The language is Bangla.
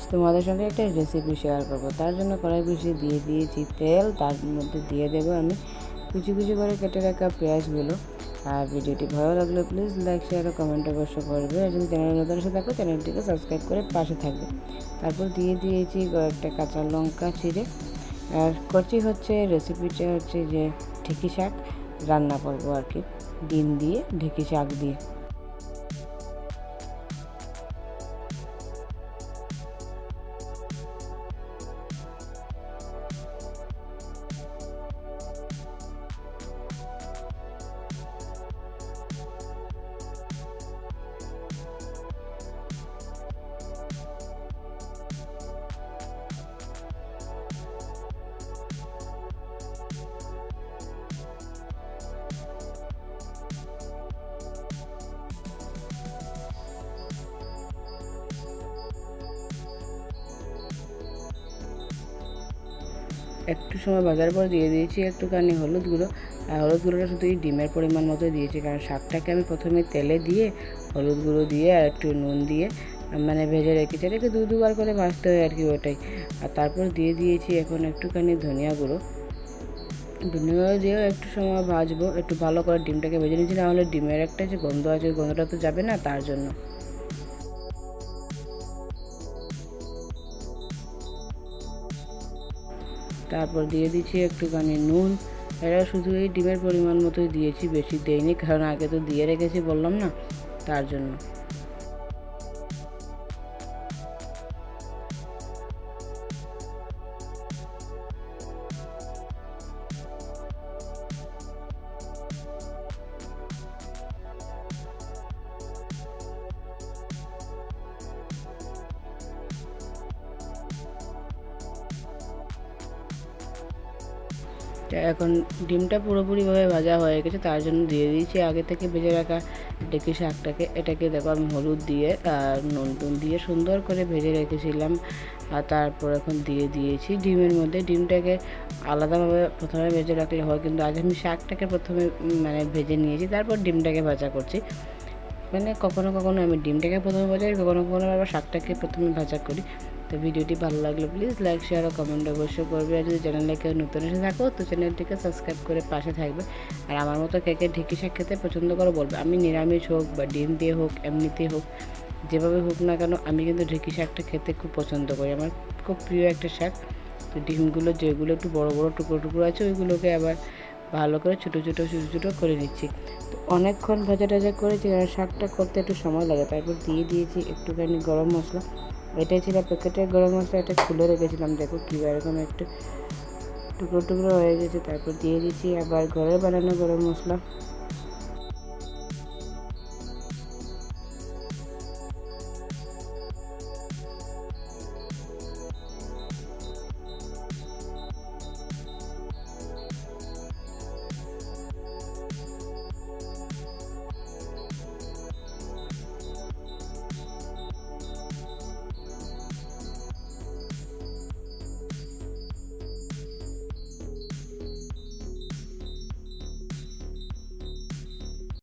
আজ তোমাদের সঙ্গে একটা রেসিপি শেয়ার করব। তার জন্য কড়াই বসিয়ে দিয়ে দিয়েছি তেল, তার মধ্যে দিয়ে দেবো আমি কুচি কুচি করে কেটে রাখা পেঁয়াজগুলো। আর ভিডিওটি ভালো লাগলে প্লিজ লাইক শেয়ার ও কমেন্ট অবশ্য করবে। আর যদি চ্যানেল নতুন এসে থাকো চ্যানেলটিকে সাবস্ক্রাইব করে পাশে থাকবে। তারপর দিয়ে দিয়েছি কয়েকটা কাঁচা লঙ্কা ছিঁড়ে। আর করছি হচ্ছে রেসিপিটা হচ্ছে যে ঢেঁকি শাক রান্না করব আর কি। ডিম দিয়ে ঢেঁকি শাক দিয়ে। একটু সময় বাজার পর দিয়ে দিয়েছি একটুখানি হলুদ গুঁড়ো। আর হলুদ গুঁড়োটা শুধু এই ডিমের পরিমাণ মতো দিয়েছি, কারণ শাকটাকে আমি প্রথমে তেলে দিয়ে, হলুদ গুঁড়ো দিয়ে আর একটু নুন দিয়ে মানে ভেজে রেখেছি। এটাকে দু দুবার করে ভাজতে হয় আর কি ওটাই। আর তারপর দিয়ে দিয়েছি এখন একটুখানি ধনিয়া গুঁড়ো। ধনিয়া গুঁড়ো দিয়েও একটু সময় ভাজবো, একটু ভালো করে ডিমটাকে ভেজে নিয়েছি নাহলে ডিমের একটা যে গন্ধ আছে গন্ধটা তো যাবে না তার জন্য। তারপর দিয়ে দিচ্ছি একটুখানি নুন। এটা শুধু এই ডিমের পরিমাণ মতোই দিয়েছি, বেশি দেয়নি, কারণ আগে তো দিয়ে রেখেছি বললাম না, তার জন্য। এখন ডিমটা পুরোপুরিভাবে ভাজা হয়ে গেছে, তার জন্য দিয়ে দিয়েছি। আগে থেকে ভেজে রাখা ডেকি শাকটাকে, এটাকে দেখো আমি হলুদ দিয়ে আর নুন টুন দিয়ে সুন্দর করে ভেজে রেখেছিলাম। আর তারপর এখন দিয়ে দিয়েছি ডিমের মধ্যে। ডিমটাকে আলাদাভাবে প্রথমে ভেজে রাখলে হয়, কিন্তু আজ আমি শাকটাকে প্রথমে মানে ভেজে নিয়েছি, তারপর ডিমটাকে ভাজা করছি। মানে কখনো কখনো আমি ডিমটাকে প্রথমে ভাজা করি, কখনো কখনো আবার শাকটাকে প্রথমে ভাজা করি। তো ভিডিওটি ভালো লাগলে প্লিজ লাইক শেয়ার ও কমেন্ট অবশ্যই করবে। আর যদি চ্যানেলে কেউ নতুন এসে থাকো, তো চ্যানেলটিকে সাবস্ক্রাইব করে পাশে থাকবে। আর আমার মতো কে কে ঢেঁকি শাক খেতে পছন্দ করো বলবে, আমি নিরামিষ হোক বা ডিম দিয়ে হোক, এমনিতেই হোক, যেভাবে হোক না কেন, আমি কিন্তু ঢেঁকি শাকটা খেতে খুব পছন্দ করি। আমার খুব প্রিয় একটা শাক। তো ডিমগুলো যেগুলো একটু বড় বড় টুকরো টুকরো আছে, ওইগুলোকে আবার ভালো করে ছোটো ছোটো ছোটো ছোটো করে নিচ্ছি। তো অনেকক্ষণ ভাজা টাজা করেছি আর শাকটা করতে একটু সময় লাগে। তারপর দিয়ে দিয়েছি একটুখানি গরম মশলা। এটাই ছিল প্যাকেটের গরম মশলা, এটা খুলে রেখেছিলাম। দেখো কী এরকম একটু টুকরো টুকরো হয়ে গেছে। তারপর দিয়ে দিয়েছি আবার ঘরে বানানো গরম মশলা।